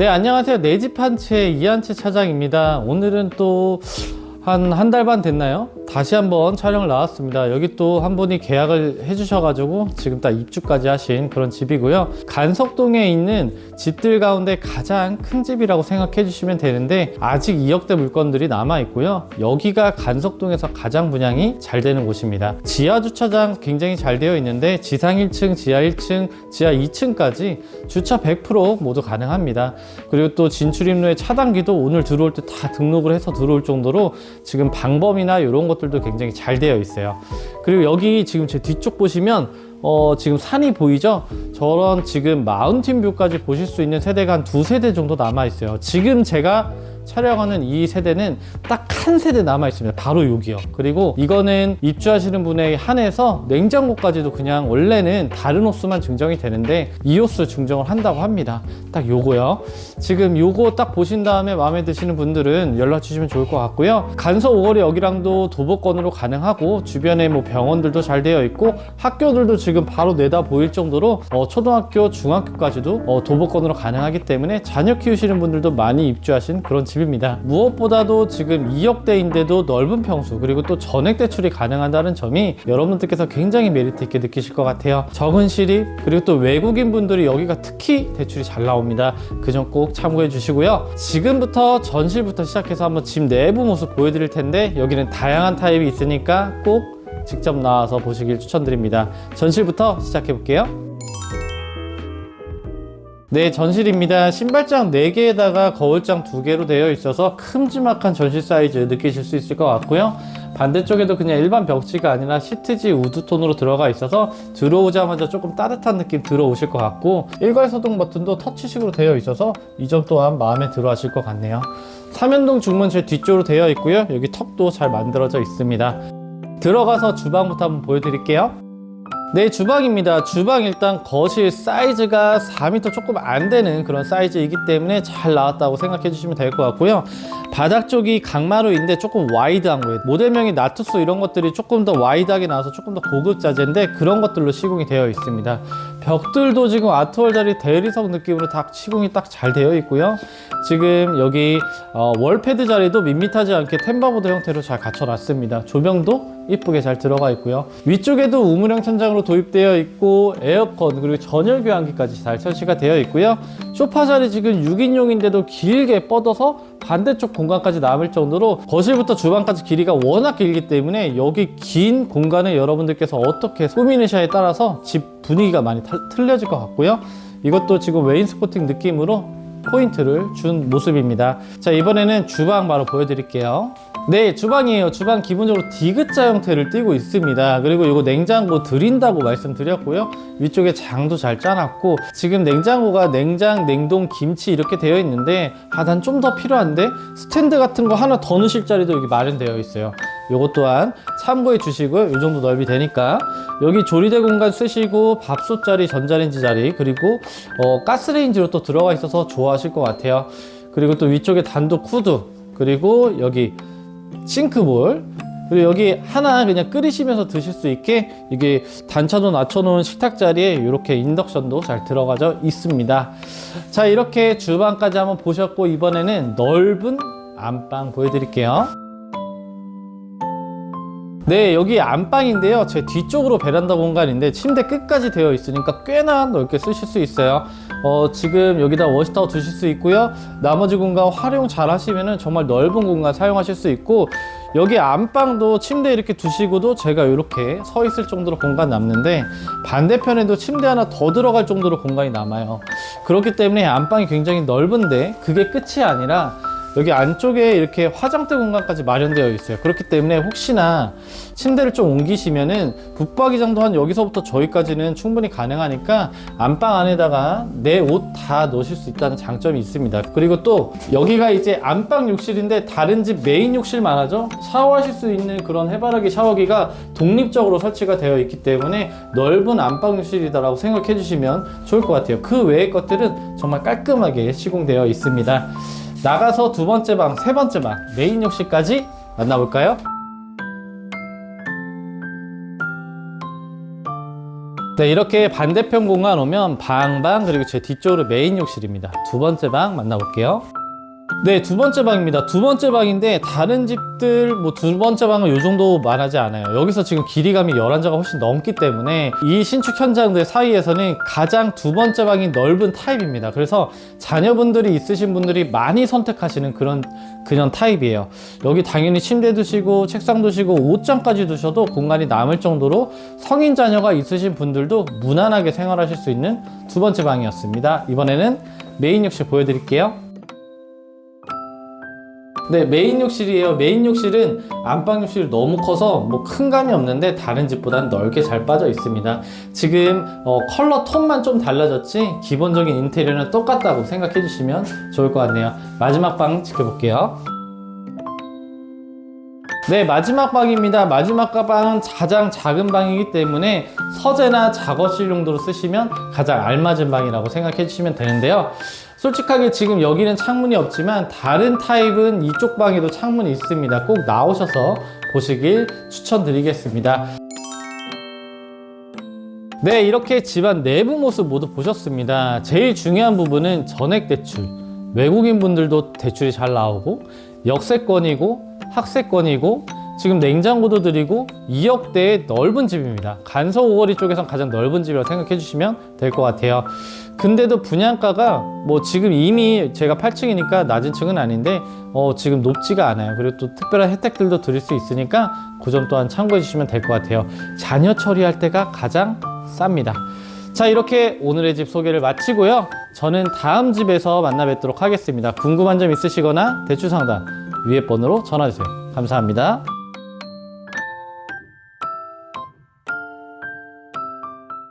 네, 안녕하세요. 내집 한 채 이한 채 차장입니다. 오늘은 또 한 한 달 반 됐나요? 다시 한번 촬영을 나왔습니다. 여기 또 한 분이 계약을 해주셔가지고 지금 딱 입주까지 하신 그런 집이고요. 간석동에 있는 집들 가운데 가장 큰 집이라고 생각해 주시면 되는데 아직 2억대 물건들이 남아 있고요. 여기가 간석동에서 가장 분양이 잘 되는 곳입니다. 지하 주차장 굉장히 잘 되어 있는데 지상 1층, 지하 1층, 지하 2층까지 주차 100% 모두 가능합니다. 그리고 또 진출입로의 차단기도 오늘 들어올 때 다 등록을 해서 들어올 정도로 지금 방범이나 이런 것 들도 굉장히 잘 되어 있어요. 그리고 여기 지금 제 뒤쪽 보시면 어, 지금 산이 보이죠? 저런 지금 마운틴 뷰까지 보실 수 있는 세대가 한 두 세대 정도 남아 있어요. 지금 제가 촬영하는 이 세대는 딱 한 세대 남아 있습니다. 바로 여기요. 그리고 이거는 입주하시는 분에 한해서 냉장고까지도 그냥 원래는 다른 호수만 증정이 되는데 이 호수 증정을 한다고 합니다. 딱 요거요. 지금 요거 딱 보신 다음에 마음에 드시는 분들은 연락 주시면 좋을 것 같고요. 간서 오거리 여기랑도 도보권으로 가능하고 주변에 뭐 병원들도 잘 되어 있고 학교들도 지금 바로 내다 보일 정도로 어, 초등학교, 중학교까지도 어, 도보권으로 가능하기 때문에 자녀 키우시는 분들도 많이 입주하신 그런 집 입니다. 무엇보다도 지금 2억대인데도 넓은 평수 그리고 또 전액 대출이 가능하다는 점이 여러분들께서 굉장히 메리트 있게 느끼실 것 같아요. 적은 실입 그리고 또 외국인 분들이 여기가 특히 대출이 잘 나옵니다. 그 점 꼭 참고해 주시고요. 지금부터 전실부터 시작해서 한번 집 내부 모습 보여드릴 텐데 여기는 다양한 타입이 있으니까 꼭 직접 나와서 보시길 추천드립니다. 전실부터 시작해 볼게요. 네, 전실입니다. 신발장 4개에다가 거울장 2개로 되어 있어서 큼지막한 전실 사이즈 느끼실 수 있을 것 같고요. 반대쪽에도 그냥 일반 벽지가 아니라 시트지 우드톤으로 들어가 있어서 들어오자마자 조금 따뜻한 느낌 들어오실 것 같고 일괄소동 버튼도 터치식으로 되어 있어서 이 점 또한 마음에 들어 하실 것 같네요. 삼연동 중문 제 뒤쪽으로 되어 있고요. 여기 턱도 잘 만들어져 있습니다. 들어가서 주방부터 한번 보여드릴게요. 네, 주방입니다. 주방 일단 거실 사이즈가 4m 조금 안 되는 그런 사이즈이기 때문에 잘 나왔다고 생각해 주시면 될 것 같고요. 바닥 쪽이 강마루인데 조금 와이드한 거예요. 모델명이 나투스 이런 것들이 조금 더 와이드하게 나와서 조금 더 고급 자재인데 그런 것들로 시공이 되어 있습니다. 벽들도 지금 아트월 자리 대리석 느낌으로 다 시공이 딱 잘 되어 있고요. 지금 여기 어, 월패드 자리도 밋밋하지 않게 템바보드 형태로 잘 갖춰놨습니다. 조명도 이쁘게 잘 들어가 있고요. 위쪽에도 우물형 천장으로 도입되어 있고 에어컨 그리고 전열 교환기까지 잘 설치가 되어 있고요. 소파 자리 지금 6인용인데도 길게 뻗어서 반대쪽 공간까지 남을 정도로 거실부터 주방까지 길이가 워낙 길기 때문에 여기 긴 공간을 여러분들께서 어떻게 꾸미느냐에 따라서 집 분위기가 많이 탈- 틀려질 것 같고요. 이것도 지금 웨인스코팅 느낌으로 포인트를 준 모습입니다. 자, 이번에는 주방 바로 보여드릴게요. 네, 주방이에요. 주방 기본적으로 디귿자 형태를 띠고 있습니다. 그리고 이거 냉장고 드린다고 말씀드렸고요. 위쪽에 장도 잘 짜놨고, 지금 냉장고가 냉장, 냉동, 김치 이렇게 되어 있는데, 아, 난 좀 더 필요한데? 스탠드 같은 거 하나 더 넣으실 자리도 여기 마련되어 있어요. 요것 또한 참고해 주시고요. 이 정도 넓이 되니까. 여기 조리대 공간 쓰시고, 밥솥 자리, 전자레인지 자리, 그리고 어, 가스레인지로 또 들어가 있어서 좋아하실 것 같아요. 그리고 또 위쪽에 단독 쿠드, 그리고 여기 싱크볼, 그리고 여기 하나 그냥 끓이시면서 드실 수 있게 이게 단차도 낮춰놓은 식탁 자리에 이렇게 인덕션도 잘 들어가져 있습니다. 자, 이렇게 주방까지 한번 보셨고, 이번에는 넓은 안방 보여드릴게요. 네, 여기 안방인데요. 제 뒤쪽으로 베란다 공간인데 침대 끝까지 되어 있으니까 꽤나 넓게 쓰실 수 있어요. 어, 지금 여기다 워시타워 두실 수 있고요. 나머지 공간 활용 잘 하시면은 정말 넓은 공간 사용하실 수 있고 여기 안방도 침대 이렇게 두시고도 제가 이렇게 서 있을 정도로 공간 남는데 반대편에도 침대 하나 더 들어갈 정도로 공간이 남아요. 그렇기 때문에 안방이 굉장히 넓은데 그게 끝이 아니라 여기 안쪽에 이렇게 화장대 공간까지 마련되어 있어요. 그렇기 때문에 혹시나 침대를 좀 옮기시면은 붙박이장도 한 여기서부터 저기까지는 충분히 가능하니까 안방 안에다가 내 옷 다 넣으실 수 있다는 장점이 있습니다. 그리고 또 여기가 이제 안방 욕실인데 다른 집 메인 욕실만 하죠. 샤워하실 수 있는 그런 해바라기 샤워기가 독립적으로 설치가 되어 있기 때문에 넓은 안방 욕실이다라고 생각해 주시면 좋을 것 같아요. 그 외의 것들은 정말 깔끔하게 시공되어 있습니다. 나가서 두 번째 방, 세 번째 방, 메인 욕실까지 만나볼까요? 네, 이렇게 반대편 공간 오면 방방 그리고 제 뒤쪽으로 메인 욕실입니다. 두 번째 방 만나볼게요. 네, 두 번째 방입니다. 두 번째 방인데 다른 집들 뭐 두 번째 방은 요 정도 말하지 않아요. 여기서 지금 길이감이 11자가 훨씬 넘기 때문에 이 신축 현장들 사이에서는 가장 두 번째 방이 넓은 타입입니다. 그래서 자녀분들이 있으신 분들이 많이 선택하시는 그런 그냥 타입이에요. 여기 당연히 침대 두시고 책상 두시고 옷장까지 두셔도 공간이 남을 정도로 성인 자녀가 있으신 분들도 무난하게 생활하실 수 있는 두 번째 방이었습니다. 이번에는 메인 욕실 보여드릴게요. 네, 메인 욕실이에요. 메인 욕실은 안방 욕실이 너무 커서 뭐 큰 감이 없는데 다른 집보다는 넓게 잘 빠져 있습니다. 지금 어, 컬러 톤만 좀 달라졌지 기본적인 인테리어는 똑같다고 생각해 주시면 좋을 것 같네요. 마지막 방 지켜볼게요. 네, 마지막 방입니다. 마지막 방은 가장 작은 방이기 때문에 서재나 작업실 용도로 쓰시면 가장 알맞은 방이라고 생각해 주시면 되는데요. 솔직하게 지금 여기는 창문이 없지만 다른 타입은 이쪽 방에도 창문이 있습니다. 꼭 나오셔서 보시길 추천드리겠습니다. 네, 이렇게 집안 내부 모습 모두 보셨습니다. 제일 중요한 부분은 전액 대출. 외국인 분들도 대출이 잘 나오고 역세권이고 학세권이고 지금 냉장고도 드리고 2억대의 넓은 집입니다. 간서 오거리 쪽에선 가장 넓은 집이라고 생각해 주시면 될 것 같아요. 근데도 분양가가 뭐 지금 이미 제가 8층이니까 낮은 층은 아닌데 어 지금 높지가 않아요. 그리고 또 특별한 혜택들도 드릴 수 있으니까 그 점 또한 참고해 주시면 될 것 같아요. 자녀 처리할 때가 가장 쌉니다. 자 이렇게 오늘의 집 소개를 마치고요. 저는 다음 집에서 만나 뵙도록 하겠습니다. 궁금한 점 있으시거나 대출 상담 위에 번호로 전화 주세요. 감사합니다.